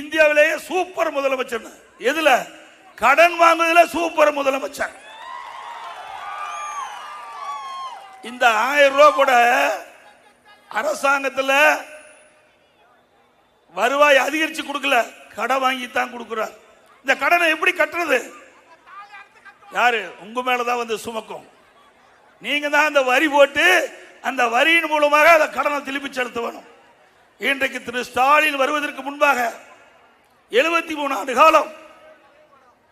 இந்தியாவிலேயே சூப்பர் முதலமைச்சர் எதுல? கடன் வாங்குவதில் சூப்பர் முதலமைச்சர். இந்த ஆயிரம் ரூபாய் கூட அரசாங்கத்தில் வருவாய் அதிகரிச்சு கொடுக்கல. கடன் வாங்கி தான் கொடுக்குறார். இந்த கடனை எப்படி கட்டுறது? யாரு? உங்க மேலதான் வந்து சுமக்கும். நீங்க தான் அந்த வரி போட்டு அந்த வரியின் மூலமாக அந்த கடனை திருப்பி செலுத்த வேணும் இன்றைக்கு திரு ஸ்டாலின் வருவதற்கு முன்பாக எழுபத்தி மூணு ஆண்டு காலம்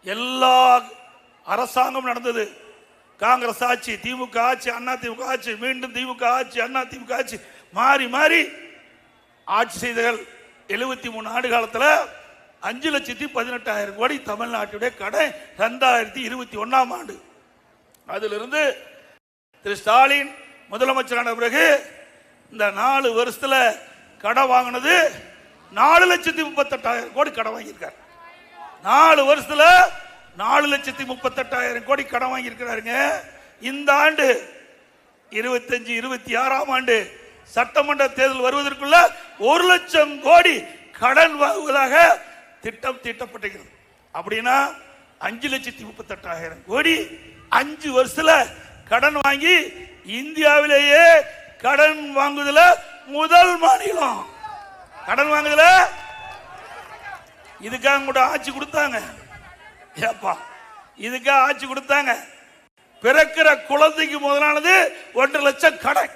எல்லா அரசாங்கம் நடந்தது. காங்கிரஸ் ஆட்சி திமுக ஆட்சி அண்ணா திமுக ஆட்சி மீண்டும் திமுக ஆட்சி அண்ணா திமுக ஆட்சி மாறி மாறி ஆட்சி செய்தகள் எழுபத்தி மூணு ஆண்டு காலத்தில் அஞ்சு லட்சத்தி பதினெட்டாயிரம் கோடி தமிழ்நாட்டுடைய கடன் ரெண்டாயிரத்தி இருபத்தி ஒன்னாம் ஆண்டு. அதிலிருந்து திரு ஸ்டாலின் முதலமைச்சரான பிறகு இந்த நாலு வருஷத்தில் கடன் வாங்கினது நாலு லட்சத்தி முப்பத்தெட்டாயிரம் கோடி கடன் வாங்கியிருக்கார். நாலு வருஷத்துல நாலு லட்சத்தி முப்பத்தெட்டாயிரம் கோடி கடன் வாங்கியிருக்கிறாருங்க. இந்த ஆண்டு இருபத்தஞ்சு இருபத்தி ஆறாம் ஆண்டு சட்டமன்ற தேர்தல் வருவதற்குள்ள ஒரு லட்சம் கோடி கடன் வாங்குவதாக திட்டம் தீட்டப்பட்டிருக்கிறது. அப்படின்னா அஞ்சு லட்சத்தி முப்பத்தெட்டாயிரம் கோடி அஞ்சு வருஷத்துல கடன் வாங்கி இந்தியாவிலேயே கடன் வாங்குதல முதல் மாநிலம். கடன் வாங்குதல? இதுக்காக கூட ஆட்சி கொடுத்தாங்க. ஏப்பா இதுக்காக ஆட்சி கொடுத்தாங்க. பிறக்கிற குழந்தைக்கு முதலானது ஒன்றரை லட்சம் கடன்.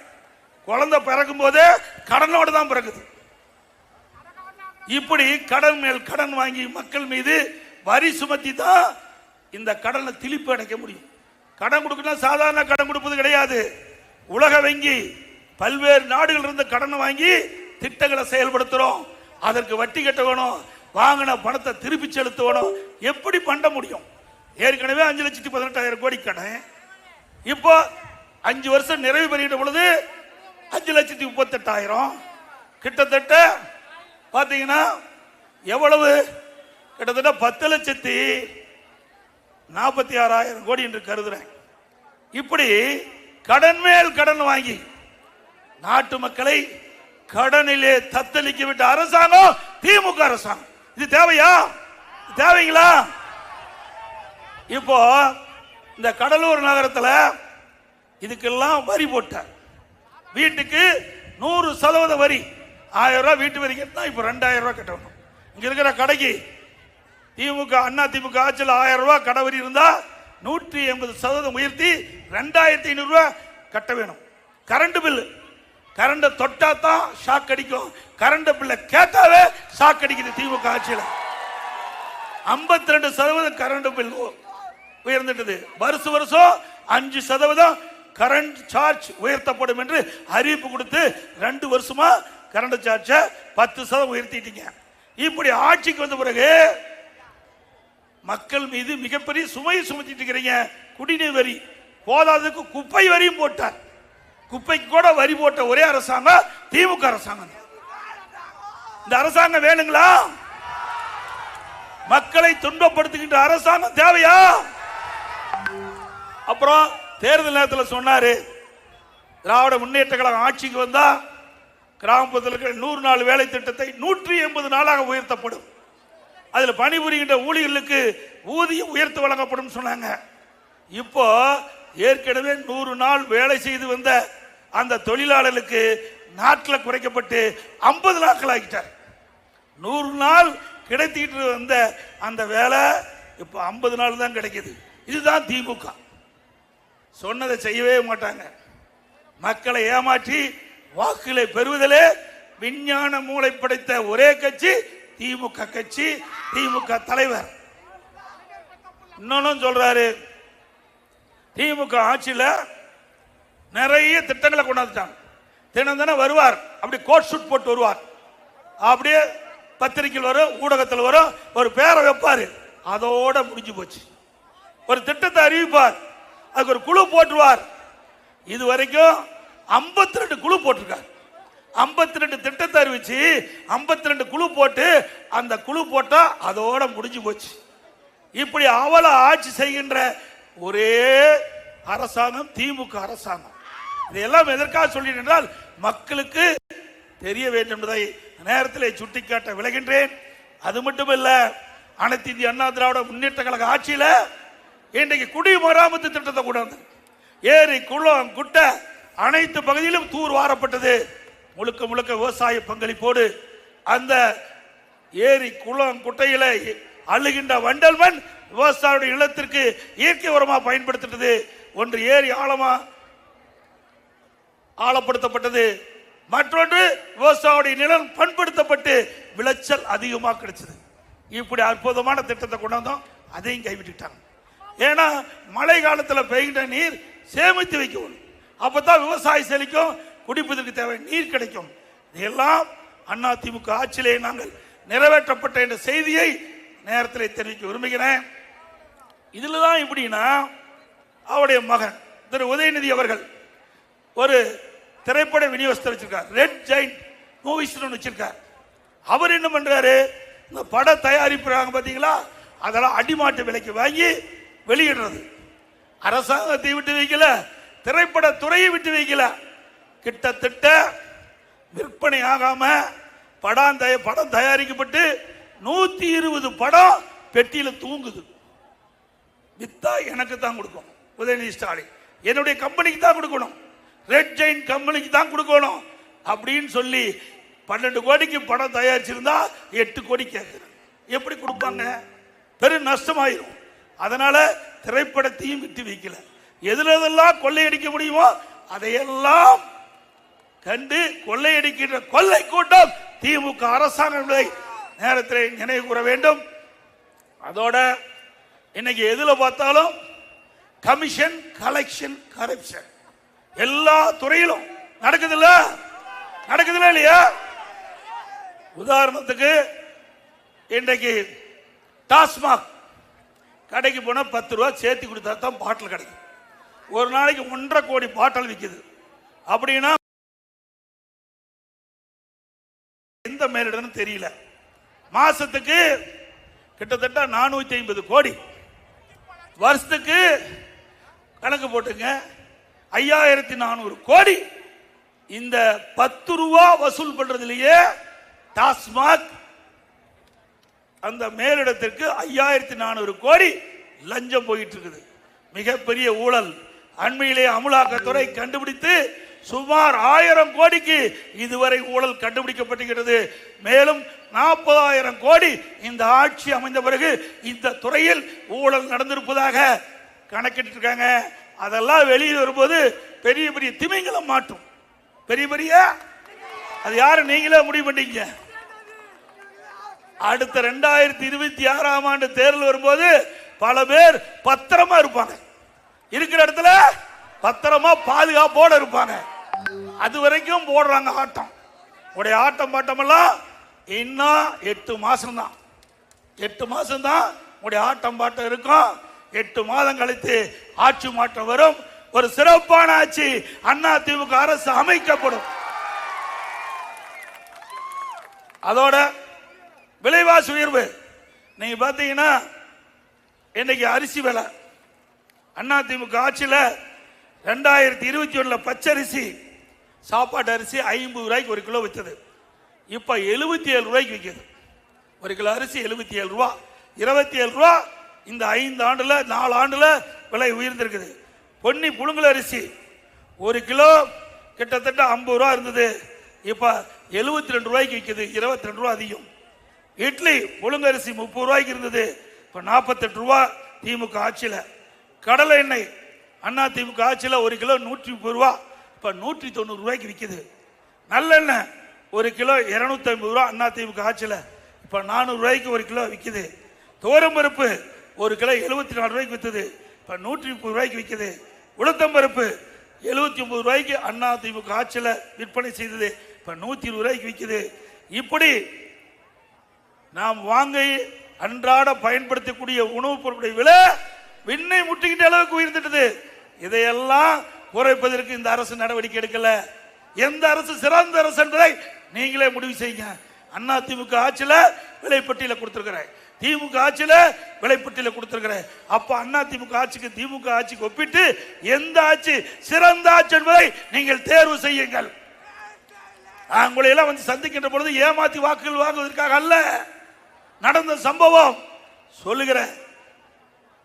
குழந்தை பிறக்கும் போதே கடனோடு தான் பிறக்குது. இப்படி கடன் மேல் கடன் வாங்கி மக்கள் மீது வரி சுமத்தி தான் இந்த கடனை திருப்பி அடைக்க முடியும். கடன் கொடுக்கணும் சாதாரண கடன் கொடுப்பது கிடையாது. உலக வங்கி பல்வேறு நாடுகள் இருந்து கடனை வாங்கி திட்டங்களை செயல்படுத்துறோம். அதற்கு வட்டி கட்ட வேணும் வாங்கின பணத்தை திருப்பி செலுத்த வேணும் எப்படி பண்ண முடியும்? ஏற்கனவே அஞ்சு லட்சத்தி பதினெட்டாயிரம் கோடி கடன் இப்போ அஞ்சு வருஷம் நிறைவு பெறுகின்ற பொழுது அஞ்சு லட்சத்தி முப்பத்தெட்டாயிரம். கிட்டத்தட்ட பார்த்தீங்கன்னா எவ்வளவு? கிட்டத்தட்ட பத்து லட்சத்தி நாற்பத்தி ஆறாயிரம் கோடி என்று கருதுறேன். இப்படி கடன் மேல் கடன் வாங்கி நாட்டு மக்களை கடனிலே தத்தளிக்க விட்ட அரசாங்கம் திமுக அரசாங்கம். இது தேவையா? தேவைங்களா? இப்போ இந்த கடலூர் நகரத்தில் இதுக்கெல்லாம் வரி போட்டார். வீட்டுக்கு நூறு சதவீத வரி. ஆயிரம் ரூபாய் வீட்டு வரி கட்டினா இப்போ ரெண்டாயிரம் ரூபாய் கட்டணும் இங்க இருக்கிற கடைக்கு திமுக அண்ணா திமுக ஆட்சியில் ஆயிரம் ரூபாய் கடை வரி இருந்தா நூற்றி எண்பது சதவீதம் உயர்த்தி ரெண்டாயிரத்தி ஐநூறு ரூபாய் கட்ட வேணும். Current bill. கரண்ட தொட்டா தான் ஷாக் அடிக்கும். கரண்ட் பில்ல கேட்டாவே ஷாக் அடிக்குது திமுக ஆட்சியில். ஐம்பத்தி ரெண்டு சதவீதம் கரண்ட் பில் உயர்ந்துட்டது. வருஷம் வருஷம் அஞ்சு சதவீதம் கரண்ட் சார்ஜ் உயர்த்தப்படும் என்று அறிவிப்பு கொடுத்து ரெண்டு வருஷமா கரண்ட் சார்ஜை பத்து சதவீதம் உயர்த்திட்டீங்க. இப்படி ஆட்சிக்கு வந்த பிறகு மக்கள் மீது மிகப்பெரிய சுமையை சுமத்திட்டு இருக்கிறீங்க. குடிநீர் வரி போதாததுக்கு குப்பை வரியும் போட்டார். குப்பைக்கு கூட வரி போட்ட ஒரே அரசாங்கம் திமுக அரசாங்கம். இந்த அரசாங்கம் வேணுங்களா? மக்களை துன்பப்படுத்துகின்ற அரசாங்கம் தேவையா? அப்புறம் தேர்தல் நேரத்தில் சொன்னாரு திராவிட முன்னேற்ற கழகம் ஆட்சிக்கு வந்தா கிராமப்புறத்தில் இருக்கிற நூறு நாள் வேலை திட்டத்தை நூற்றி எண்பது நாளாக உயர்த்தப்படும். அதில் பணிபுரிகின்ற ஊழியர்களுக்கு ஊதியம் உயர்த்து வழங்கப்படும் சொன்னாங்க. இப்போ ஏற்கனவே நூறு நாள் வேலை செய்து வந்த அந்த தொழிலாளர்களுக்கு நாட்டில் குறைக்கப்பட்டு ஐம்பது நாட்கள் ஆகிட்டார். நூறு நாள் கிடைத்திட்டு வந்த அந்த வேலை இப்போ ஐம்பது நாள் தான் கிடைக்கிது. இதுதான் திமுக. சொன்னதை செய்யவே மாட்டாங்க. மக்களை ஏமாற்றி வாக்குகளை பெறுவதிலே விஞ்ஞான மூளை படைத்த ஒரே கட்சி திமுக கட்சி திமுக தலைவர். இன்னொன்னும் சொல்றாரு. திமுக ஆட்சியில் நிறைய திட்டங்களை கொண்டாந்துட்டாங்க. தினம் தினம் வருவார். அப்படி கோட் ஷூட் போட்டு வருவார். அப்படியே பத்திரிக்கையில் வரும் ஊடகத்தில் வரும். ஒரு பேரை வைப்பார். அதோட முடிஞ்சு போச்சு. ஒரு திட்டத்தை அறிவிப்பார். அதுக்கு ஒரு குழு போட்டுருவார். இது வரைக்கும் 52 ரெண்டு குழு போட்டிருக்கார். 52 ரெண்டு திட்டத்தை அறிவிச்சு 52 ரெண்டு குழு போட்டு அந்த குழு போட்டால் அதோட முடிஞ்சு போச்சு. இப்படி அவல ஆட்சி செய்கின்ற ஒரே அரசாங்கம் திமுக அரசாங்கம். இதையெல்லாம் எதற்காக சொல்கிறேன் என்றால் மக்களுக்கு தெரிய வேண்டும் என்பதை நேரத்தில் சுட்டிக்காட்ட விளைகின்றேன். அது மட்டும் அனைத்து இந்திய அண்ணா திராவிட முன்னேற்ற கழக ஆட்சியில் இன்றைக்கு குடிமராமத்து திட்டத்தை கொண்டாந்து ஏரி குளம் குட்டை அனைத்து பகுதியிலும் தூர் வாரப்பட்டது. முழுக்க முழுக்க விவசாய பங்களிப்போடு அந்த ஏரி குளம் குட்டையில அழுகின்ற வண்டல் மண் விவசாயியுடைய நிலத்திற்கு இயற்கை உரமாக பயன்படுத்திட்டது. ஒன்று ஏரி ஆழமா ஆழப்படுத்தப்பட்டது. மற்றொன்று விவசாயியுடைய நிலம் பண்படுத்தப்பட்டு விளைச்சல் அதிகமாக கிடைச்சது. இப்படி அற்புதமான திட்டத்தை கொண்டு வந்தோம் அதையும் கைவிட்டுட்டாங்க. ஏன்னா மழை காலத்தில் பெய்கின்ற நீர் சேமித்து வைக்கணும் அப்பதான் விவசாயம் செழிக்கும் குடிப்பதற்கு தேவை நீர் கிடைக்கும். இதெல்லாம் அண்ணா திமுக ஆட்சியிலே நாங்கள் நிறைவேற்றப்பட்ட என்ற செய்தியை நேரத்தில் தெரிவிக்க விரும்புகிறேன். இதில் தான் எப்படின்னா அவருடைய மகன் திரு உதயநிதி அவர்கள் ஒரு திரைப்பட விநியோகத்தை வச்சிருக்கார். ரெட் ஜெயிண்ட் மூவிஸ் வச்சிருக்கார். அவர் என்ன பண்ணுறாரு இந்த பட தயாரிப்புறாங்க பார்த்தீங்களா அதெல்லாம் அடிமாட்டு விலைக்கு வாங்கி வெளியிடுறது. அரசாங்கத்தை விட்டு வைக்கல திரைப்பட துறையை விட்டு வைக்கல. கிட்டத்தட்ட விற்பனை ஆகாம படம் தய படம் தயாரிக்கப்பட்டு நூற்றி இருபது படம் பெட்டியில் தூங்குது. வித்தா எனக்கு தான் கொடுக்கணும். உதயநிதி ஸ்டாலின் என்னுடைய கம்பெனிக்கு தான் கொடுக்கணும். ரெட் ஜெயின் கம்பெனிக்கு தான் கொடுக்கணும் அப்படின்னு சொல்லி பன்னெண்டு கோடிக்கு படம் தயாரிச்சிருந்தா எட்டு கோடி கேட்குறேன் எப்படி கொடுப்பாங்க? பெரும் நஷ்டமாயிரும். அதனால திரைப்படத்தையும் விட்டு வைக்கல. எதுல எதெல்லாம் கொள்ளையடிக்க முடியுமோ அதையெல்லாம் கண்டு கொள்ளையடிக்கின்ற கொள்ளை கூட்டம் திமுக அரசாங்கம் நேரத்தில் நினைவு கூற வேண்டும். அதோட இன்னைக்கு எதுல பார்த்தாலும் கமிஷன் கலெக்ஷன் கரப்ஷன் எல்லா துறையிலும். நடக்குதுல்ல? நடக்குதுல்ல இல்லையா? உதாரணத்துக்கு இன்றைக்கு டாஸ்மாக் கடைக்கு போனா பத்து ரூபா சேர்த்து கொடுத்தா தான் பாட்டில் கிடைக்கும். ஒரு நாளைக்கு ஒன்றரை கோடி பாட்டில் விற்குது அப்படின்னா எந்த மேலிடம்னு தெரியல. மாசத்துக்கு கிட்டத்தட்ட நானூத்தி ஐம்பது கோடி. வருஷத்துக்கு கணக்கு போட்டுங்க. ஐயாயிரத்தி நானூறு கோடி இந்த பத்து ரூபா வசூல் பண்றதுலயே டாஸ்மாக் அந்த மேலிடத்திற்கு ஐயாயிரத்தி நானூறு கோடி லஞ்சம் போயிட்டு இருக்குது மிகப்பெரிய ஊழல். அண்மையிலே அமலாக்கத்துறை கண்டுபிடித்து சுமார் ஆயிரம் கோடிக்கு இதுவரை ஊழல் கண்டுபிடிக்கப்பட்டுகிறது. மேலும் நாற்பதாயிரம் கோடி இந்த ஆட்சி அமைந்த பிறகு இந்த துறையில் ஊழல் நடந்திருப்பதாக கணக்கிட்டு இருக்காங்க அதெல்லாம் வெளியில் வரும்போது பெரிய பெரிய திமிங்கலம் மாட்டும் பெரிய பெரிய? அது யாரு? நீங்களே முடிவு பண்ணீங்க அடுத்த ரெண்டாயிரத்தி இருபத்தி ஆறாம் ஆண்டு தேர்தல் வரும்போது பல பேர் பத்திரமா இருப்பாங்க. இருக்கிற இடத்துல பத்திரமா பாதுகாப்போட இருப்பாங்க. அது வரைக்கும் போடுறாங்க ஆட்டம். உடைய ஆட்டம் பாட்டமெல்லாம் எல்லாம் இன்னும் எட்டு மாசம் தான் எட்டு மாதம் தான் உடைய ஆட்டம் பாட்டம் இருக்கும். எட்டு மாதம் கழித்து ஆட்சி மாற்றம் வரும். ஒரு சிறப்பான ஆட்சி அண்ணா திமுக அரசு அமைக்கப்படும். அதோட விலைவாசி உயர்வு. நீங்க பாத்தீங்கன்னா இன்னைக்கு அரிசி விலை. அண்ணா திமுக ஆட்சியில் ரெண்டாயிரத்தி இருபத்தி ஒன்றில் பச்சரிசி சாப்பாட்டு அரிசி ஐம்பது ரூபாய்க்கு ஒரு கிலோ விற்றது இப்போ எழுபத்தி ஏழு ரூபாய்க்கு விற்கிது ஒரு கிலோ அரிசி எழுபத்தி ஏழு ரூபா. இருபத்தி ஏழு ரூபா இந்த ஐந்து ஆண்டுல நாலு ஆண்டுல விலை உயர்ந்திருக்குது. பொன்னி புழுங்கல் அரிசி ஒரு கிலோ கிட்டத்தட்ட ஐம்பது ரூபா இருந்தது. இப்போ எழுபத்தி ரெண்டு ரூபாய்க்கு விற்கிது இருபத்தி ரெண்டு ரூபா அதிகம். இட்லி புழுங்கரிசி முப்பது ரூபாய்க்கு இருந்தது. இப்போ நாற்பத்தெட்டு ரூபா திமுக ஆட்சியில். கடலை எண்ணெய் அண்ணா திமுக ஆட்சியில் ஒரு கிலோ நூற்றி முப்பது ரூபா. இப்போ நூற்றி தொண்ணூறு ரூபாய்க்கு விற்கிது நல்லெண்ணெய் ஒரு கிலோ இருநூத்தி ஐம்பது ரூபா அண்ணா திமுக ஆட்சியில். இப்போ நானூறு ரூபாய்க்கு ஒரு கிலோ விற்கிது துவரம்பருப்பு ஒரு கிலோ எழுபத்தி நாலு ரூபாய்க்கு விற்றுது இப்போ நூற்றி முப்பது ரூபாய்க்கு விற்கிது உளுத்தம்பருப்பு எழுபத்தி ஒம்பது ரூபாய்க்கு அண்ணா திமுக ஆட்சியில் விற்பனை செய்தது. இப்போ நூற்றி இருபது ரூபாய்க்கு விற்கிது இப்படி நாம் வாங்கி அன்றாட பயன்படுத்தக்கூடிய உணவுப் பொருட்களுடைய விலை விண்ணை முட்டிக்கிட்ட அளவுக்கு உயர்ந்துட்டது. இதையெல்லாம் குறைப்பதற்கு இந்த அரசு நடவடிக்கை எடுக்கலை. எந்த அரசு சிறந்த அரசு என்பதை நீங்களே முடிவு செய்யுங்க. அண்ணா திமுக ஆட்சியில் விலைப்பட்டியல கொடுத்துருக்குறேன். திமுக ஆட்சியில் விலைப்பட்டியல கொடுத்துருக்குறேன். அப்போ அண்ணா திமுக ஆட்சிக்கு திமுக ஆட்சிக்கு ஒப்பிட்டு எந்த ஆட்சி சிறந்த ஆட்சி என்பதை நீங்கள் தேர்வு செய்யுங்கள். நான் உங்களை எல்லாம் வந்து சந்திக்கின்ற பொழுது ஏமாத்தி வாக்குகள் வாங்குவதற்காக அல்ல. நடந்த சம்பவம் சொல்லுகிறேன்.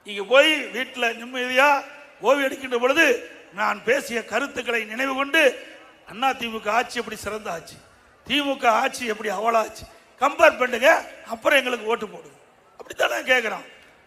இங்க போய் வீட்டில் நிம்மதியா ஓய்வு எடுக்கின்ற பொழுது நான் பேசிய கருத்துக்களை நினைவு கொண்டு அண்ணா திமுக ஆட்சி எப்படி சிறந்த ஆட்சி திமுக ஆட்சி எப்படி அவளாச்சு கம்பேர் பண்ணுங்க அப்புறம் எங்களுக்கு ஓட்டு போடுங்க. அப்படித்தானே கேட்குறோம்